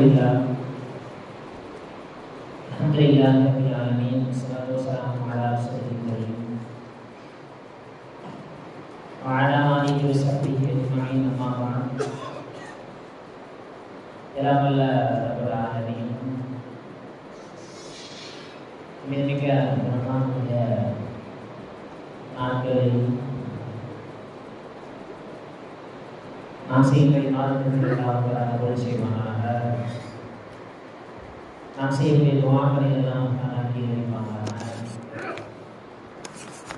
لله الحمد لله رب العالمين والصلاة والسلام على رسوله الكريم وعلى آله وصحبه أجمعين أما بعد எல்லாம் வல்ல ரப்பல் ஆலமீன் மிக பிரமாண்ட நாட்களில் ஆசைகளை செய்கிற மாதத்திற்காக அருள் செய்வானாக. நாம் துவாக்களை எல்லாம் ஆக்கி வைப்பானாக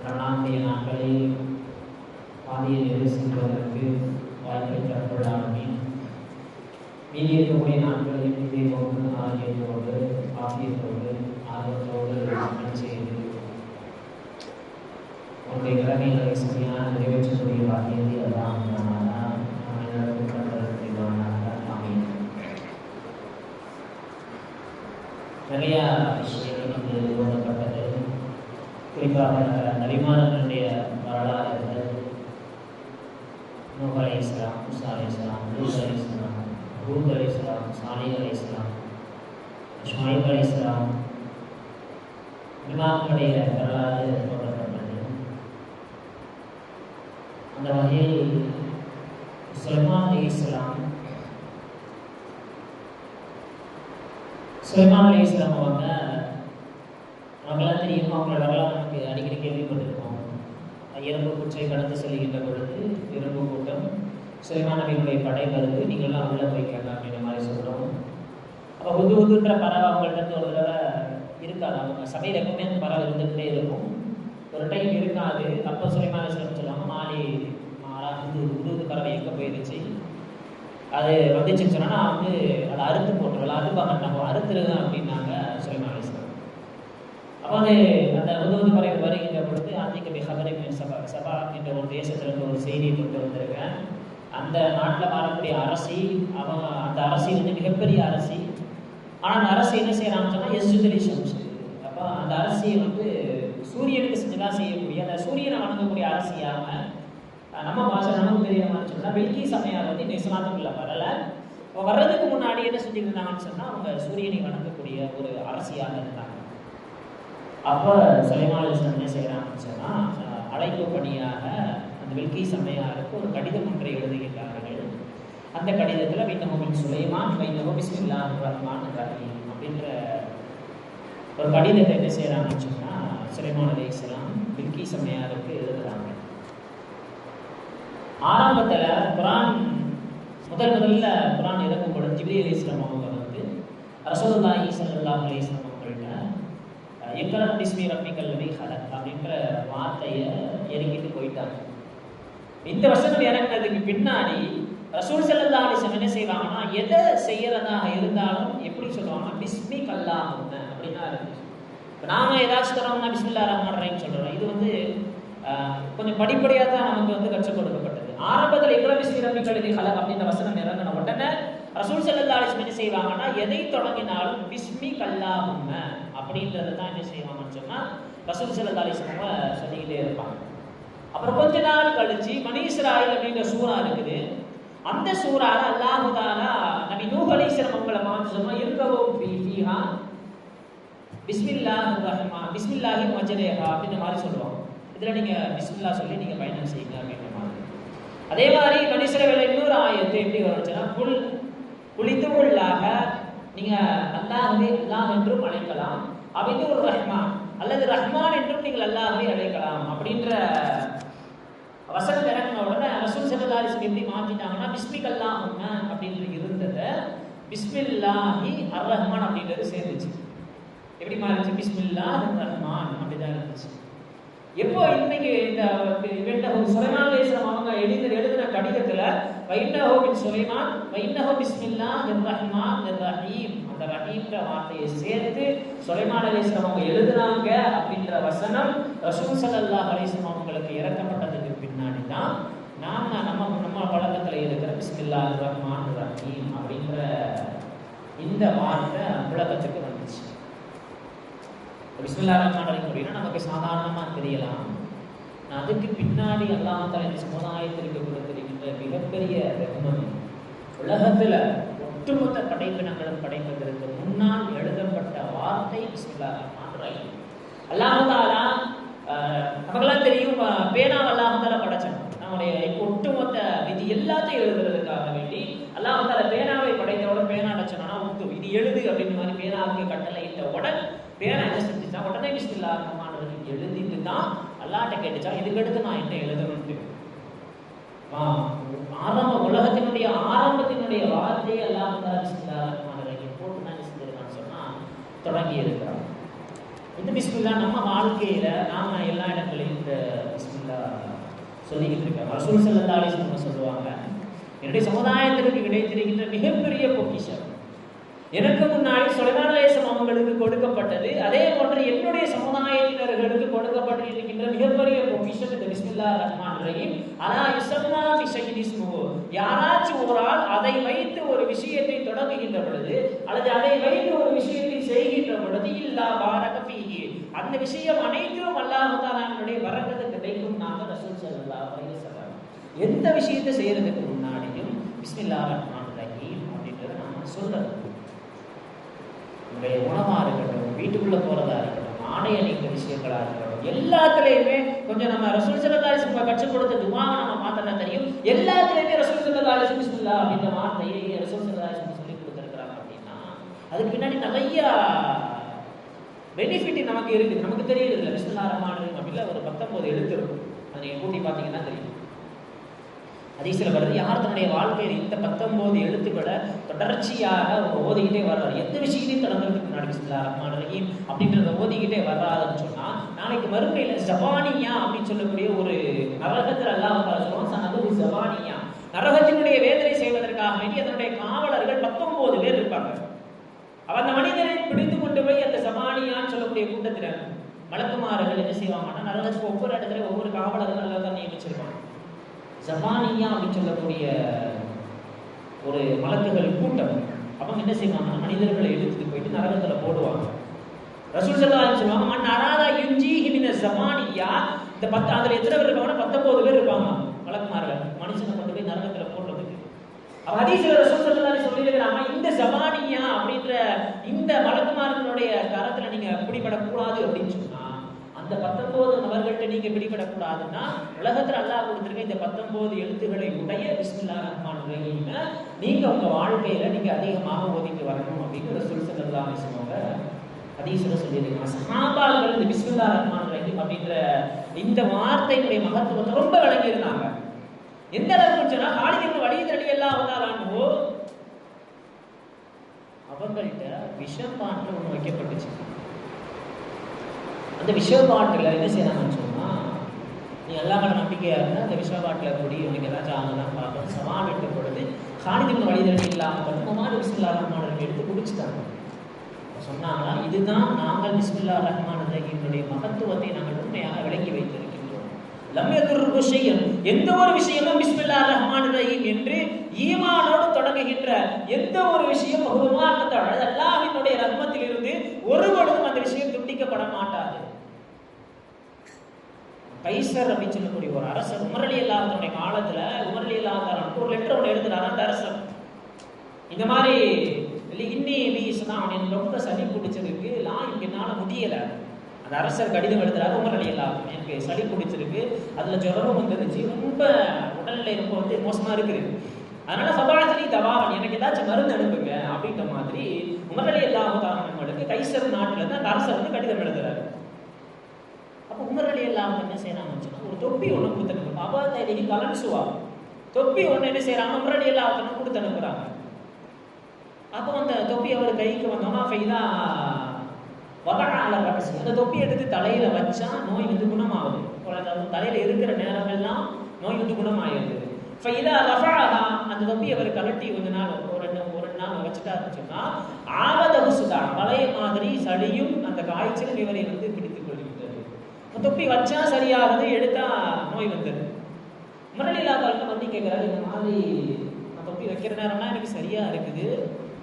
ரமணானுடைய நாட்களில் பாதியை நிவசிப்பதற்கு வாய்ப்பை தரப்படாமே மீதி இருக்கக்கூடிய நாட்களில் இதே போன்று ஆகியத்தோடு ஆகியத்தோடு ஆர்வத்தோடு அமல் செய்து உங்களுடைய கடமைகளை சரியான நிறைவேற்றக்கூடிய பாக்கியத்தை எல்லாம் நிறைய விஷயங்கள் ஓதப்பட்டது குறிப்பாக நபிமானங்களுடைய வரலாறுகள் நூஹ் அலி இஸ்லாம் முசா அலி இஸ்லாம் லூஸ் அலி இஸ்லாம் ஹூத் அலி இஸ்லாம் சாலி அலி இஸ்லாம் ஷாயிப் அலி இஸ்லாம் இமாம்களுடைய வரலாறு போடப்பட்டது அந்த வகையில் சுலைமான் அலி இஸ்லாம் சுலைமான் அலி இஸ்லாம் அவங்க தெரியுமா அவங்கள அவங்களோட வரலாறு நமக்கு அடிக்கடி கேள்விப்பட்டிருக்கோம் எறும்பு குச்சை கடந்து செல்கின்ற பொழுது எறும்பு கூட்டம் சுலைமான் நபிகளுடைய படை வருது நீங்களாம் உள்ள போய்க்கங்க அப்படின்ற மாதிரி சொல்கிறோம் அப்போ உது உதுன்ற பறவை அவங்கள்ட்ட ஒரு தடவை இருக்காது. அவங்க சபையில் எப்பவுமே அந்த பறவை இருந்துகிட்டே இருக்கும். ஒரு டைம் இருக்காது. அப்போ சுலைமான் இஸ்லாம் சொல்லுவாங்க மாலி மாறா இது உது உது பறவை எங்கே போயிருச்சு? அது வந்துச்சுன்னு சொன்னால் நான் வந்து அதை அறுத்து போட்டுருவேன். அறுப்பாங்க. நம்ம அறுத்துருங்க அப்படின்னாங்க சுலைமான் அலிஸ்லாம் அப்போ அது அந்த உதவுது பறவை வருகின்ற பொழுது ஆந்திக்க ஹபரை சபா சபா என்ற ஒரு தேசத்திலிருந்து ஒரு செய்தியை கொண்டு வந்திருக்கேன். அந்த நாட்டில் வாழக்கூடிய அரசி அவன் அந்த அரசி வந்து மிகப்பெரிய அரசி. ஆனால் அந்த அரசு என்ன செய்யறாங்கன்னு சொன்னால் எஸ்ஜுதலி ஷம்ஸ் அப்போ அந்த அரசியை வந்து சூரியனுக்கு செஞ்சுதான் செய்யக்கூடிய அந்த சூரியனை வணங்கக்கூடிய அரசியாக நம்ம பாஷை நமக்கு தெரிய மாதிரி சொன்னால் வெல்கி சமையார் வந்து இந்த இஸ்லாத்துக்குள்ள வரல. வர்றதுக்கு முன்னாடி என்ன செஞ்சுட்டு இருந்தாங்கன்னு சொன்னால் அவங்க சூரியனை வணங்கக்கூடிய ஒரு அரசியாக இருந்தாங்க. அப்போ சலைமான என்ன செய்கிறாங்கன்னு சொன்னால் அழைப்பு பணியாக அந்த வெல்கி சமையாருக்கு ஒரு கடிதம் ஒன்றை எழுதுகின்றார்கள். அந்த கடிதத்தில் வைத்தகோபின் சுலைமான் வைத்தகோ பிஸ்மில்லா ரஹ்மான் ரஹீம் அப்படின்ற ஒரு கடிதத்தை என்ன செய்கிறாங்கன்னு சொன்னால் சுலைமான் அலி இஸ்லாம் வெல்கி சமையாருக்கு எழுதுகிறாங்க ஆரம்பத்தில் குரான் முதல் முதல்ல குரான் இறக்கும் பொழுது ஜிப்ரி அலி இஸ்லாம் அவங்க வந்து ரசோல்லாஹி சல்லா அலி இஸ்லாம் அவங்கள்ட்ட எக்கர பிஸ்மி ரப்பி கல்லவி ஹலக் அப்படின்ற வார்த்தையை இறங்கிட்டு போயிட்டாங்க. இந்த வசனம் இறங்கினதுக்கு பின்னாடி ரசூல் செல்லல்லா அலிசம் என்ன செய்வாங்கன்னா எதை செய்யறதாக இருந்தாலும் எப்படி சொல்லுவாங்கன்னா பிஸ்மி கல்லா அப்படின்னா இருந்துச்சு இப்போ நாம ஏதாச்சும் தரோம்னா பிஸ்மில்லா ரஹ்மான் ரஹீம் சொல்றோம். இது வந்து கொஞ்சம் படிப்படியாக தான் நமக்கு வந்து கற்றுக் கொடுக்கப்படும். ஆரம்பத்தில் இவ்வளோ பிஸ்மி ரப்பி கல்வி ஹலக் அப்படின்ற வசனம் இறங்கின உடனே ரசூல் செல்லல்லா அலிஸ்லம் என்ன செய்வாங்கன்னா எதை தொடங்கினாலும் பிஸ்மி கல்லா அப்படின்றத தான் என்ன செய்வாங்கன்னு சொன்னால் ரசூல் செல்லல்லா அலிஸ்லம் சொல்லிக்கிட்டே இருப்பாங்க. அப்புறம் கொஞ்ச நாள் கழிச்சு மணீஸ்ராயில் அப்படின்ற சூறா இருக்குது. அந்த சூறால அல்லாஹு தாலா நபி நூஹ் அவங்கள பார்த்து சொன்னா இருக்கவும் ஃபீ ஃபீஹா பிஸ்மில்லாஹ் பிஸ்மில்லாஹி மஜரேஹா அப்படின்ற மாதிரி சொல்லுவாங்க. இதில் நீங்கள் பிஸ்மில்லா சொல்லி நீங்கள் பயணம் செய்யுங்க அப்படின்னு அதே மாதிரி மனுஷரவேல இன்னொரு ஆயத்து எப்படி வருச்சுன்னா புல் குளித்துள்ளாக நீங்கள் அல்லாஹே அல்லாஹ் என்றும் அழைக்கலாம். அப்படின்னு ஒரு ரஹ்மான் அல்லது ரஹ்மான் என்றும் நீங்கள் அல்லாஹே அழைக்கலாம் அப்படின்ற வசனம் இறங்கின உடனே ரசூல் செல்லதாரிசம் எப்படி மாற்றிட்டாங்கன்னா பிஸ்மிக் அல்லாஹ் அப்படின்னு இருந்ததை பிஸ்மில்லாஹி அர் ரஹ்மான் அப்படின்றது சேர்ந்துச்சு. எப்படி மாறிச்சு? பிஸ்மில்லா ரஹ்மான் அப்படிதான் இருந்துச்சு. எப்போ இன்னைக்கு இந்த இவெண்டஹோ சுலைமான் அலைஹிஸ்ஸலாம் அவங்க எழுதின எழுதின கடிதத்துல வைன்னஹோ பின் சுலைமான் வைன்னஹோ பிஸ்மில்லா ரஹ்மான் ரஹீம் அந்த ரஹீம்ன்ற வார்த்தையை சேர்த்து சுலைமான் அலைஹிஸ்ஸலாம் அவங்க எழுதுனாங்க அப்படின்ற வசனம் ரசூல் ஸல்லல்லாஹு அலைஹி அவங்களுக்கு இறக்கப்பட்டதுக்கு பின்னாடி தான் நாம நம்ம நம்ம பழக்கத்துல இருக்கிற பிஸ்மில்லா ரஹ்மான் ரஹீம் அப்படின்ற இந்த வார்த்தை உலகத்துக்கு பிஸ்மில்லா ரஹ்மான் ரஹீம் அப்படின்னா நமக்கு சாதாரணமாக தெரியலாம். அதுக்கு பின்னாடி அல்லாஹ் தலை சமுதாயத்திற்கு கொடுத்திருக்கின்ற மிகப்பெரிய ரஹ்மன் உலகத்தில் ஒட்டுமொத்த படைப்பினங்களும் படைப்பதற்கு முன்னால் எழுதப்பட்ட வார்த்தை பிஸ்மில்லா ரஹ்மான் ரஹீம் அல்லாஹாலா நமக்கெல்லாம் தெரியும் பேனா பேனாவை அல்லாஹால நம்மளுடைய நம்முடைய ஒட்டுமொத்த விதி எல்லாத்தையும் எழுதுறதுக்காக வேண்டி அல்லாஹால பேனாவை படைத்தவுடன் பேனா அடைச்சோம்னா உத்து இது எழுது அப்படின்னு மாதிரி பேனாவுக்கு கட்டளை இட்ட உடனே பேரை என்ன செஞ்சுச்சா உடனே பிஸ்மில்லா ரஹ்மான் எழுதிட்டு தான் அல்லாட்ட கேட்டுச்சா இதுக்கடுத்து நான் என்ன எழுதணும்னு? ஆரம்ப உலகத்தினுடைய ஆரம்பத்தினுடைய வார்த்தையை எல்லாம் பிஸ்மில்லா ரஹ்மான் ரஹீம் போட்டு நான் செஞ்சிருக்கான்னு சொன்னால் தொடங்கி இருக்கிறான். இந்த பிஸ்மில்லா நம்ம வாழ்க்கையில நாம் எல்லா இடங்களையும் இந்த பிஸ்மில்லா சொல்லிக்கிட்டு இருக்கோம். ரசூல் செல்லந்தாலே சொல்லுவாங்க என்னுடைய சமுதாயத்திற்கு கிடைத்திருக்கின்ற மிகப்பெரிய பொக்கிஷம் எனக்கு முன்னாடி சுலைமான் அவங்களுக்கு கொடுக்கப்பட்டது அதே போன்று என்னுடைய சமுதாயத்தினர்களுக்கு கொடுக்கப்பட்டிருக்கின்ற மிகப்பெரிய பொக்கிஷம் இந்த பிஸ்மில்லா ரஹ்மான் ரஹீம். அலா யுஸம்மா பி யாராச்சும் ஒரு ஆள் அதை வைத்து ஒரு விஷயத்தை தொடங்குகின்ற பொழுது அல்லது அதை வைத்து ஒரு விஷயத்தை செய்கின்ற பொழுது இல்லா பாரக பீகி அந்த விஷயம் அனைத்தும் அல்லாஹ் தஆலாவுடைய வரக்கத்து கிடைக்கும் நாங்க ரசூல் ஸல்லல்லாஹு அலைஹி எந்த விஷயத்தை செய்யறதுக்கு முன்னாடியும் பிஸ்மில்லா ரஹ்மான் ரஹீம் அப்படின்றத நாம சொல்லணும். உங்களுடைய உணவாக இருக்கட்டும் வீட்டுக்குள்ளே போகிறதா இருக்கட்டும் ஆணைய அணிக்கிற விஷயங்களாக இருக்கட்டும் எல்லாத்துலேயுமே கொஞ்சம் நம்ம ரசூல் சல்லல்லாஹு அலைஹி கற்றுக் கொடுத்த துவாவை நம்ம பார்த்தா தெரியும். எல்லாத்துலேயுமே ரசூல் சல்லல்லாஹு அலைஹி அப்படின்ற வார்த்தையை ரசூல் சல்லல்லாஹு சொல்லி கொடுத்துருக்குறாங்க அப்படின்னா அதுக்கு பின்னாடி நிறைய பெனிஃபிட் நமக்கு இருக்குது. நமக்கு தெரியுது இல்லை பிஸ்மில்லாஹ் அப்படின்னா ஒரு பத்தொம்போது எழுத்து இருக்கும். அதை நீங்கள் கூட்டி பார்த்தீங்கன்னா தெரியும். ஹதீஸ்ல வருது யார் தன்னுடைய வாழ்க்கையில் இந்த பத்தொன்பது எழுத்துக்களை தொடர்ச்சியாக அவங்க ஓதிக்கிட்டே வர்றாரு. எந்த விஷயத்தையும் தொடங்குறதுக்கு முன்னாடி பிஸ்மில்லாஹ் ரஹ்மான் ரஹீம் அப்படின்றத ஓதிக்கிட்டே வர்றாருன்னு சொன்னால் நாளைக்கு மறுமையில் ஜபானியா அப்படின்னு சொல்லக்கூடிய ஒரு நரகத்தில் எல்லாம் சொல்லுவோம் ஒரு ஜபானியா நரகத்தினுடைய வேதனை செய்வதற்காக வேண்டி அதனுடைய காவலர்கள் பத்தொம்போது பேர் இருப்பாங்க. அவர் அந்த மனிதனை பிடித்து கொண்டு போய் அந்த சமானியான்னு சொல்லக்கூடிய கூட்டத்தில் மலக்குமார்கள் என்ன செய்வாங்கன்னா நரகத்துக்கு ஒவ்வொரு இடத்துல ஒவ்வொரு காவலர்கள் நல்லா தான் நியமிச்சிருப்பாங்க ஜபானியா அப்படின்னு சொல்லக்கூடிய ஒரு மலக்குகள் கூட்டம். அவங்க என்ன செய்வாங்க? மனிதர்களை எடுத்துட்டு போயிட்டு நரகத்தில் போடுவாங்க. ரசூல் ஸல்லல்லாஹு சொல்லுவாங்க மண் அராதா யுஞ்சிஹி ஹிமின ஜமானியா? இந்த பத்து அதில் எத்தனை பேர் இருப்பாங்கன்னா பத்தொன்பது பேர் இருப்பாங்க. வழக்குமார்கள் மனுஷனை கொண்டு போய் நரகத்தில் போடுறதுக்கு. அவர் ஹதீஸ்ல ரசூல் ஸல்லல்லாஹு சொல்லியிருக்கிறாங்க இந்த ஜபானியா அப்படின்ற இந்த வழக்குமார்களுடைய கரத்தில் நீங்கள் பிடிபடக்கூடாது அப்படின்னு சொன்னால் அந்த பத்தொன்பது நபர்கள்ட்ட நீங்க பிடிபடக்கூடாதுன்னா உலகத்துல அல்லாஹ் கொடுத்துருக்க இந்த பத்தொன்பது எழுத்துக்களை உடைய பிஸ்மில்லா ரஹ்மான் ரஹீம் நீங்க உங்க வாழ்க்கையில நீங்க அதிகமாக ஓதிட்டு வரணும் அப்படின்னு ரசூல் ஸல்லல்லாஹு அலைஹி வஸல்லம் சொல்ல சொல்லியிருக்காங்க. சஹாபாக்கள் இந்த பிஸ்மில்லா ரஹ்மான் ரஹீம் அப்படின்ற இந்த வார்த்தையினுடைய மகத்துவத்தை ரொம்ப விளங்கி இருந்தாங்க எந்த அளவுக்கு சொன்னா ஹாலிதின் வழியில் அடி எல்லாம் வந்தாலானோ அவங்கள்ட்ட விஷப்பாட்டில் ஒன்று வைக்கப்பட்டுச்சு. அந்த விஷப்பாட்டில் என்ன செய்யறாங்கன்னு சொன்னால் நீ எல்லா மேல நம்பிக்கையாக இருந்தால் அந்த விஷப்பாட்டில் கூடி உனக்கு ஏதாச்சும் ஆகலாம் பார்க்கணும் சவால் விட்ட பொழுது ஹாலிதின் வழிதடி இல்லாமல் பத்துமமான பிஸ்மில்லா ரஹ்மான் எடுத்து குடிச்சுட்டாங்க. சொன்னாங்களா இதுதான் நாங்கள் பிஸ்மில்லா ரஹ்மான் ரஹீமுடைய மகத்துவத்தை நாங்கள் உண்மையாக விளங்கி வைத்திருக்கின்றோம். லம்யதுர்ரு ஷையன் எந்த ஒரு விஷயமும் பிஸ்மில்லா ரஹ்மான் ரஹீம் என்று ஈமானோடு தொடங்குகின்ற எந்த ஒரு விஷயம் பகுமானத்தோட அல்லாஹ்வினுடைய ரஹ்மத்திலிருந்து ஒரு ஒருபொழுதும் அந்த விஷயம் துண்டிக்கப்பட மாட்டாது. கைசர் அப்படின்னு சொல்லக்கூடிய ஒரு அரசர் உமரலி இல்லாதனுடைய காலத்தில் உமரலி அல்லாஹ் ஒரு லெட்டர் ஒன்று எழுதுறாரு அந்த அரசர். இந்த மாதிரி இன்னி வீஸ் தான் அவன் ரொம்ப சளி பிடிச்சிருக்கு. நான் இங்கே என்னால் முடியலை. அந்த அரசர் கடிதம் எழுதுறாரு உமரளி அலி எனக்கு சளி பிடிச்சிருக்கு. அதில் ஜுரமும் வந்துருச்சு. ரொம்ப உடல்நிலை ரொம்ப வந்து மோசமாக இருக்குது. அதனால சபாசனி தவாவன் எனக்கு ஏதாச்சும் மருந்து அனுப்புங்க அப்படின்ற மாதிரி உமர் இல்லாத அல்லாஹாலுக்கு கைசர் நாட்டில் இருந்து அந்த அரசர் வந்து கடிதம் எழுதுறாரு. அப்போ உமர் அலி என்ன செய்கிறாங்க ஒரு தொப்பி ஒன்று கொடுத்து அனுப்புறாங்க அப்பா கலன்சுவா தொப்பி ஒன்று என்ன செய்யறாங்க? உமர் அலி கொடுத்து அனுப்புறாங்க அப்போ அந்த தொப்பி அவர் கைக்கு வந்தோம்னா ஃபைதா வகனால கடைசி. அந்த தொப்பி எடுத்து தலையில வச்சா நோய் வந்து குணமாகுது. அதாவது தலையில இருக்கிற நேரமெல்லாம் நோய் வந்து குணமாயிருது ஃபைதா ரஃபாஹா அந்த தொப்பி அவர் கலட்டி கொஞ்ச நாள் ஒரு ரெண்டு ஒரு ரெண்டு நாள் வச்சுட்டாருன்னு இருந்துச்சுன்னா ஆவத சுதா பழைய மாதிரி சளியும் அந்த காய்ச்சலும் இவரை வந்து தொப்பி வச்சா சரியாகுது எடுத்தா நோய் வந்துடுது முரளிலா வந்து கேட்குறாரு இந்த மாதிரி நான் தொப்பி வைக்கிற நேரம்னா எனக்கு சரியா இருக்குது.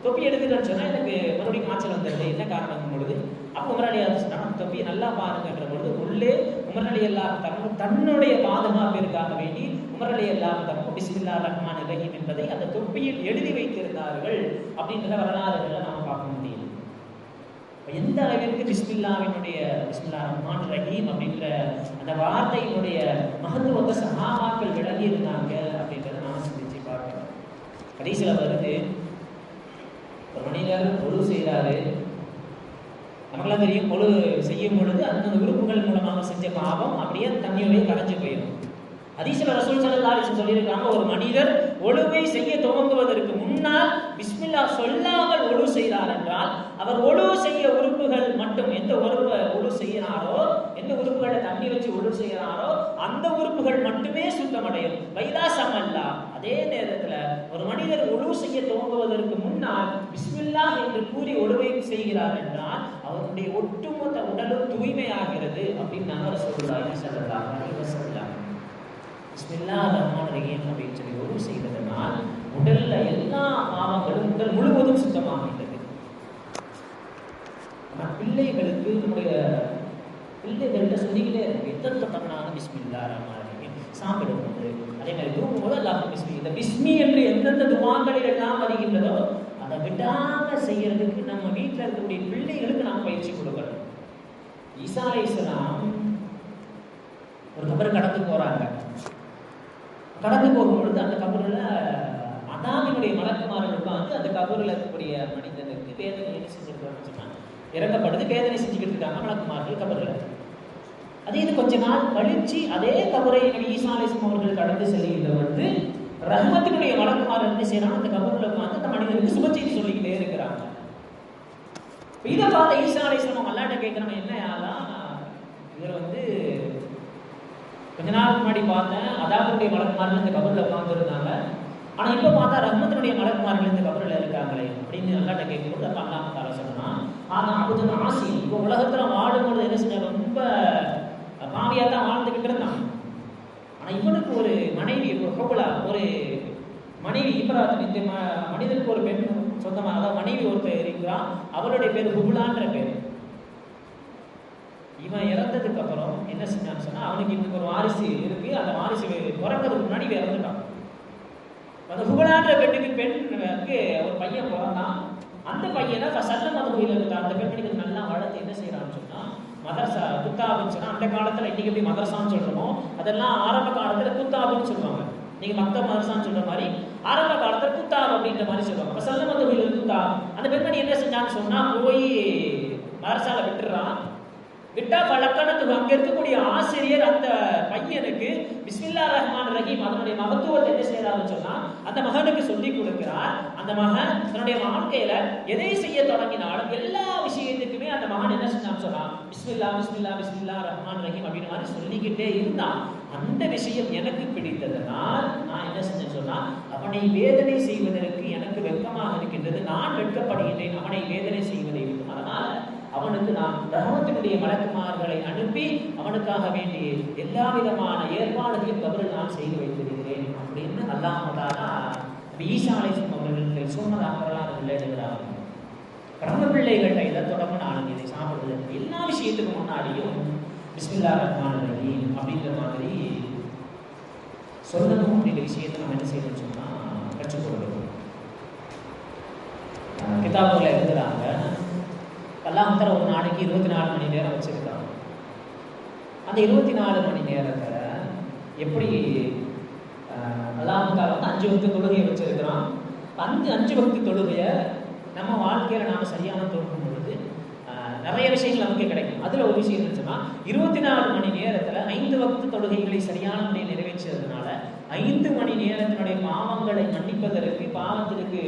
தொப்பி எடுத்துட்டேன்னு சொன்னால் எனக்கு மறுபடியும் காய்ச்சல் வந்துடுது. என்ன காரணம் பொழுது அப்போ உமரலி சொன்னால் சொன்னா தொப்பியை நல்லா பாருங்கன்ற பொழுது உள்ளே உமரலி அல்லா தன் தன்னுடைய பாதுகாப்பிற்காக வேண்டி உமரலி எல்லாம் தன் பிஸ்மில்லா ரஹ்மான் ரஹீம் என்பதை அந்த தொப்பியில் எழுதி வைத்திருந்தார்கள். அப்படின்ற வரலாறுகளை நாம் எந்த அளவிற்கு பிஸ்மில்லாவினுடைய பிஸ்மில்லா ரஹ்மான் ரஹீம் அப்படின்ற அந்த வார்த்தையினுடைய மகத்துவத்தை சகாபாக்கள் விளங்கி இருந்தாங்க அப்படின்றத நான் சிந்திச்சு பார்க்கணும். கடைசியில் வருது ஒரு மனிதர் ஒழு செய்கிறாரு. நமக்கெல்லாம் தெரியும் பொழு செய்யும் பொழுது அந்தந்த உறுப்புகள் மூலமாக செஞ்ச பாவம் அப்படியே தண்ணியோடய கரைஞ்சு போயிடும். அதிசல ரசூல் சலதாரிசன் சொல்லியிருக்காங்க ஒரு மனிதர் ஒழுவை செய்ய துவங்குவதற்கு முன்னால் பிஸ்மில்லா சொல்லாமல் ஒழு செய்தார் என்றால் அவர் ஒழு செய்ய உறுப்புகள் மட்டும் எந்த உறுப்பு ஒழு செய்கிறாரோ எந்த உறுப்புகளை தண்ணி வச்சு ஒழு செய்கிறாரோ அந்த உறுப்புகள் மட்டுமே சுத்தமடையும். வைதாசம் அல்ல அதே நேரத்தில் ஒரு மனிதர் ஒழு செய்ய துவங்குவதற்கு முன்னால் பிஸ்மில்லா என்று கூறி ஒழுவை செய்கிறார் என்றால் அவருடைய ஒட்டுமொத்த உடலும் தூய்மையாகிறது அப்படின்னு நாங்கள் ரசூலுல்லாஹி சொல்லலாம் பிஸ்மில்லா ரஹ்மான் ரஹீம் அப்படின்னு சொல்லி ஒழு செய்வதனால் உடல்ல எல்லா பாவங்களும் உடல் முழுவதும் சுத்தமாகின்றது. நம்ம பிள்ளைகளுக்கு நம்முடைய பிள்ளைகள்கிட்ட சொல்லிக்கிட்டே இருக்கு. எத்தனை பண்ணாலும் பிஸ்மில்லா ரஹ்மான் ரஹீம். சாப்பிடும்போது அதே மாதிரி தூங்கும்போது அல்லாஹ் பிஸ்மி இந்த பிஸ்மி என்று எந்தெந்த துவாக்களில் எல்லாம் வருகின்றதோ அதை விடாம செய்யறதுக்கு நம்ம வீட்டில் இருக்கக்கூடிய பிள்ளைகளுக்கு நாம் பயிற்சி கொடுக்கணும். ஈசா இஸ்லாம் ஒரு கபர் கடந்து போறாங்க. கடந்து போகும்பொழுது அந்த கபரில் அதாமினுடைய மலக்குமாரன் உட்காந்து அந்த கபூரில் இருக்கக்கூடிய மனிதனுக்கு வேதனை என்ன செஞ்சுருக்கோம்னு சொன்னாங்க இறங்கப்படுது வேதனை செஞ்சுக்கிட்டு இருக்காங்க மலக்குமார்கள் கபரில். அதே இது கொஞ்ச நாள் கழிச்சு அதே கபரை ஈசாலேசம் அவர்கள் கடந்து செல்கின்ற வந்து ரஹ்மத்தினுடைய மலக்குமாரன் என்ன செய்யறான் அந்த கபரில் உட்காந்து அந்த மனிதனுக்கு சுபச்செய்தி சொல்லிக்கிட்டே இருக்கிறாங்க. இதை பார்த்த ஈசாலேசம் அலிஸ்லாம் அல்லாட்ட கேட்குறாங்க என்ன ஆளா இவர் வந்து கொஞ்ச நாள் முன்னாடி பார்த்தேன். அதாபுடைய மலக்குமார்கள் இந்த கபரில் உட்காந்துருந்தாங்க ஆனால் இப்போ பார்த்தா ரஹ்மத்தினுடைய மலக்குமார்கள் இந்த கபரில் இருக்காங்களே அப்படின்னு அல்லாட்ட கேட்கும்போது அப்போ அல்லா தால சொன்னான் ஆனால் அபுதன் ஆசி இப்போ உலகத்தில் வாழும்பொழுது என்ன செஞ்ச ரொம்ப பாவியாக தான் வாழ்ந்துக்கிட்டு இருந்தான். ஆனால் இவனுக்கு ஒரு மனைவி ஒரு ஹோபலா ஒரு மனைவி இப்ராத் இந்த ம- மனிதனுக்கு ஒரு பெண் சொந்தமாக அதாவது மனைவி ஒருத்தர் இருக்கிறான் அவளுடைய பேர் ஹுபுலான்ற பேர். இவன் இறந்ததுக்கு அப்புறம் என்ன செஞ்சான்னு சொன்னா அவனுக்கு இன்னும் ஒரு வாரிசு இருக்குது அந்த வாரிசு பிறக்கிறதுக்கு முன்னாடி இவன் இறந்துட்டான். அந்த ஹுபலான்ற பெண்ணுக்கு பெண்ணுக்கு ஒரு பையன் பிறந்தான். அந்த பையனை சட்ட மதுரையில் இருந்த அந்த பெண்மணிக்கு நல்லா வளர்த்து என்ன செய்யறான்னு சொன்னா மதரசா குத்தாபுன்னு சொன்னா அந்த காலத்துல இன்னைக்கு எப்படி மதரசான்னு சொல்றோமோ அதெல்லாம் ஆரம்ப காலத்துல குத்தாபின்னு சொல்லுவாங்க. நீங்க மத்த மதரசான்னு சொல்ற மாதிரி ஆரம்ப காலத்துல குத்தாப் அப்படின்ற மாதிரி சொல்லுவாங்க. அப்ப சல்ல மத குத்தா அந்த பெண்மணி என்ன செஞ்சான்னு சொன்னா போய் விட்டா பழக்கணத்துக்கு அங்க இருக்கக்கூடிய ஆசிரியர் அந்த பையனுக்கு பிஸ்மில்லா ரஹ்மான் ரஹீம் அதனுடைய மகத்துவத்தை என்ன செய்யறாருன்னு சொன்னா அந்த மகனுக்கு சொல்லி கொடுக்கிறார். அந்த மகன் தன்னுடைய வாழ்க்கையில எதை செய்ய தொடங்கினாலும் எல்லா விஷயத்துக்குமே அந்த மகன் என்ன செஞ்சான்னு சொன்னா பிஸ்மில்லா பிஸ்மில்லா பிஸ்மில்லா ரஹ்மான் ரஹீம் அப்படின்னு மாதிரி சொல்லிக்கிட்டே இருந்தான். அந்த விஷயம் எனக்கு பிடித்ததனால் நான் என்ன செஞ்சேன்னு சொன்னா அவனை வேதனை செய்வதற்கு எனக்கு வெட்கமாக இருக்கின்றது. நான் வெட்கப்படுகின்றேன் அவனை வேதனை செய்வதை விட்டு அவனுக்கு நாம் ரகமத்தினுடைய மலக்குமார்களை அனுப்பி அவனுக்காக வேண்டிய எல்லா விதமான ஏற்பாடுகளையும் கபரில் நான் செய்து வைத்திருக்கிறேன் அப்படின்னு அல்லாமதானா ஈசா அலிஸ்லம் அவர்களுக்கு சொன்னதாக வரலாறு எழுதுகிறாங்க பிறந்த பிள்ளைகள்கிட்ட இதை தொடங்கினாலும் இதை சாப்பிடுவதற்கு எல்லா விஷயத்துக்கு முன்னாடியும் பிஸ்மில்லா ரஹ்மான் ரஹீம் அப்படின்ற மாதிரி சொல்லணும் அப்படிங்கிற விஷயத்தை நம்ம என்ன செய்யணும்னு சொன்னால் கற்றுக்கொள்ளணும் கிதாபுகளை எழுதுகிறாங்க கல்லாமத்தர ஒரு நாளைக்கு இருபத்தி நாலு மணி நேரம் வச்சுருக்காங்க அந்த இருபத்தி நாலு மணி நேரத்தில் எப்படி அல்லாமத்தால வந்து அஞ்சு பக்தி தொழுகையை வச்சிருக்கிறான். அந்த அஞ்சு வகுத்து தொழுகையை நம்ம வாழ்க்கையில் நாம் சரியான தொழுகும் பொழுது நிறைய விஷயங்கள் நமக்கு கிடைக்கும். அதில் ஒரு விஷயம் என்னச்சுன்னா இருபத்தி நாலு மணி நேரத்தில் ஐந்து வகுத்து தொழுகைகளை சரியான முறையில் நிறைவேற்றியதுனால ஐந்து மணி நேரத்தினுடைய பாவங்களை மன்னிப்பதற்கு பாவத்திற்கு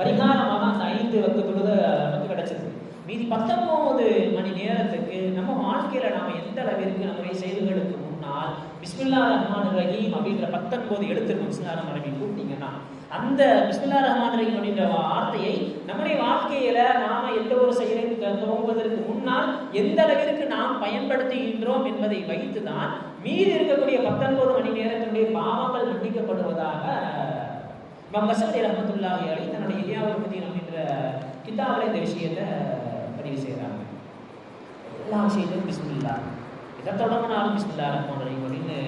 பரிகாரமாக அந்த ஐந்து வகுத்து தொழுகை நமக்கு கிடைச்சது மீதி பத்தொன்பது மணி நேரத்துக்கு நம்ம வாழ்க்கையில நாம எந்த அளவிற்கு நம்முடைய செயல்களுக்கு முன்னால் பிஸ்மில்லா ரஹ்மான் ரஹீம் அப்படின்ற பத்தொன்பது எழுத்துருக்கும் பிஸ்மில்லா ரஹ்மான் ரஹீம் கூப்பிட்டீங்கன்னா அந்த பிஸ்மில்லா ரஹ்மான் ரஹீம் அப்படின்ற வார்த்தையை நம்முடைய வாழ்க்கையில நாம எந்த ஒரு செயலை துவங்குவதற்கு முன்னால் எந்த அளவிற்கு நாம் பயன்படுத்துகின்றோம் என்பதை வைத்துதான் மீதி இருக்கக்கூடிய பத்தொன்பது மணி நேரத்தினுடைய பாவங்கள் மன்னிக்கப்படுவதாக இமாம் கசபதி ரஹமத்துல்லாஹி அலி தன்னுடைய இலியாவுல் மதீன் அப்படின்ற கிதாபில் இந்த விஷயத்தை பதிவு செய்கிறாங்க எல்லா விஷயத்தையும் பிஸ்மில்லா. இதை தொடங்கினாலும் பிஸ்மில்லா ரஹ்மான் அப்படின்னு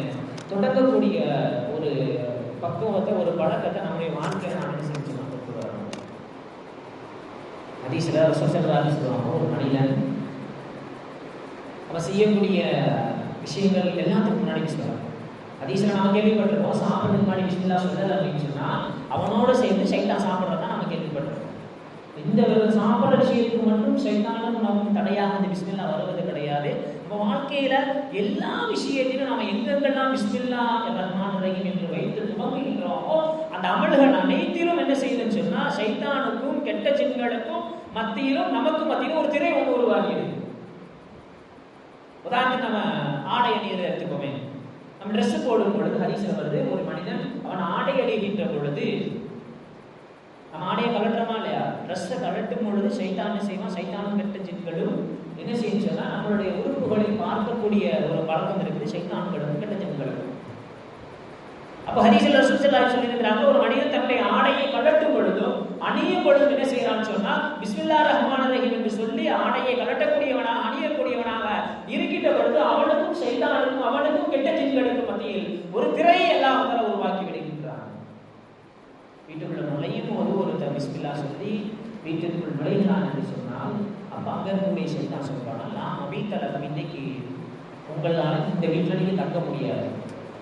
தொடங்கக்கூடிய ஒரு பக்குவத்தை ஒரு பழக்கத்தை நம்முடைய வாழ்க்கையை நாம் என்ன செஞ்சோம்? கொண்டு வரணும். அதிசல சொசல்வாதி சொல்லுவாங்க ஒரு மனிதன் அவன் செய்யக்கூடிய விஷயங்கள் எல்லாத்துக்கும் முன்னாடி சொல்லுவாங்க ஹதீஸ்ல நாம கேள்விப்பட்டிருக்கோம் சாப்பிட்றதுக்கு முன்னாடி பிஸ்மில்லா சொல்றது அப்படின்னு சொன்னால் அவனோட சேர்ந்து சைத்தான் சாப்பிட்றதா இந்த சாப்பிட்ற விஷயத்துக்கு மட்டும் சைத்தானும் நமக்கு தடையாக அந்த பிஸ்மில்லா வருவது கிடையாது. நம்ம வாழ்க்கையில எல்லா விஷயத்திலும் நாம எங்கெங்கெல்லாம் பிஸ்மில்லா ரஹ்மான் ரஹீம் என்று வைத்து துவங்குகின்றோமோ அந்த அமல்கள் அனைத்திலும் என்ன செய்யுதுன்னு சொன்னா சைத்தானுக்கும் கெட்ட ஜின்களுக்கும் மத்தியிலும் நமக்கு மத்தியிலும் ஒரு திரை ஒன்று உருவாகிடுது உதாரணத்துக்கு நம்ம ஆடை அணியதை எடுத்துக்கோமே. நம்ம ட்ரெஸ் போடும் பொழுது ஹரிசில் வருது ஒரு மனிதன் அவன் ஆடை அணிகின்ற பொழுது நம்ம ஆடையை கலட்டுறோமா இல்லையா? ட்ரெஸ்ஸை கலட்டும் பொழுது சைத்தான செய்வான்? சைத்தானும் கெட்ட ஜின்களும் என்ன செய்யும் சொன்னா நம்மளுடைய உறுப்புகளை பார்க்கக்கூடிய ஒரு பழக்கம் இருக்குது. சைத்தான்களும் கெட்ட ஜின்களும். அப்ப ஹரிசல் ரசூசல்லாய் சொல்லியிருக்கிறாங்க ஒரு மனிதன் தன்னுடைய ஆடையை கலட்டும் பொழுதும் அணியும் பொழுதும் என்ன செய்யறான்னு சொன்னா பிஸ்மில்லா ரஹ்மான் ரஹீம் என்று சொல்லி ஆடையை கலட்டக்கூடியவனாக அணியக்கூடியவனாக இருக்கின்ற பொழுது அவனுக்கும் சைத்தானுக்கும் அவனுக்கும் கெட்ட ஜின்களுக்கும் மத்தியில் ஒரு திரையை எல்லாம் அவங்கள வீட்டுக்குள்ள நுழையும் போது ஒருத்தர் பிஸ்மில்லா சொல்லி வீட்டிற்குள் நுழைகிறான் என்று சொன்னால் அப்போ அங்க இருக்கக்கூடிய சைத்தான் சொல்றான் நான் வீட்டில் இன்னைக்கு உங்களால் இந்த வீட்டில் நீங்கள் தங்க முடியாது.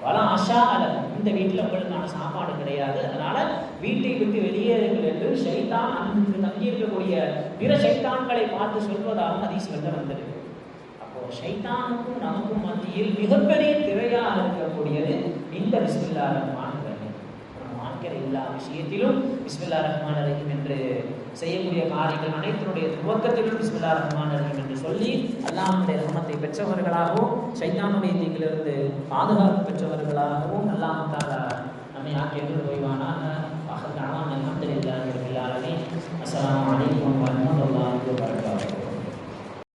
பல ஆஷா அல்ல இந்த வீட்டில் உங்களுக்கான சாப்பாடு கிடையாது. அதனால வீட்டை விட்டு வெளியேறுங்கள் என்று சைத்தான் அங்கு தங்கியிருக்கக்கூடிய பிற சைத்தான்களை பார்த்து சொல்வதாக ஹதீஸ்களில் வந்தது அப்போ சைத்தானுக்கும் நமக்கும் மத்தியில் மிகப்பெரிய திரையாக இருக்கக்கூடியது இந்த பிஸ்மில்லா நம்ம எல்லா விஷயத்திலும் பிஸ்மில்லா ரஹ்மான் ரஹீம் என்று செய்யக்கூடிய காரியங்கள் அனைத்தினுடைய துவக்கத்திலும் பிஸ்மில்லா ரஹ்மான் ரஹீம் என்று சொல்லி அல்லாஹனுடைய ரஹமத்தை பெற்றவர்களாகவும் சைத்தானுடைய தீங்கிலிருந்து பாதுகாப்பு பெற்றவர்களாகவும் அல்லாஹ் தாலா நம்மை ஆக்கி ஓய்வானாக அஹ் அலாம் அல்ஹம்துலில்லாஹி ரபில் ஆலமீன்.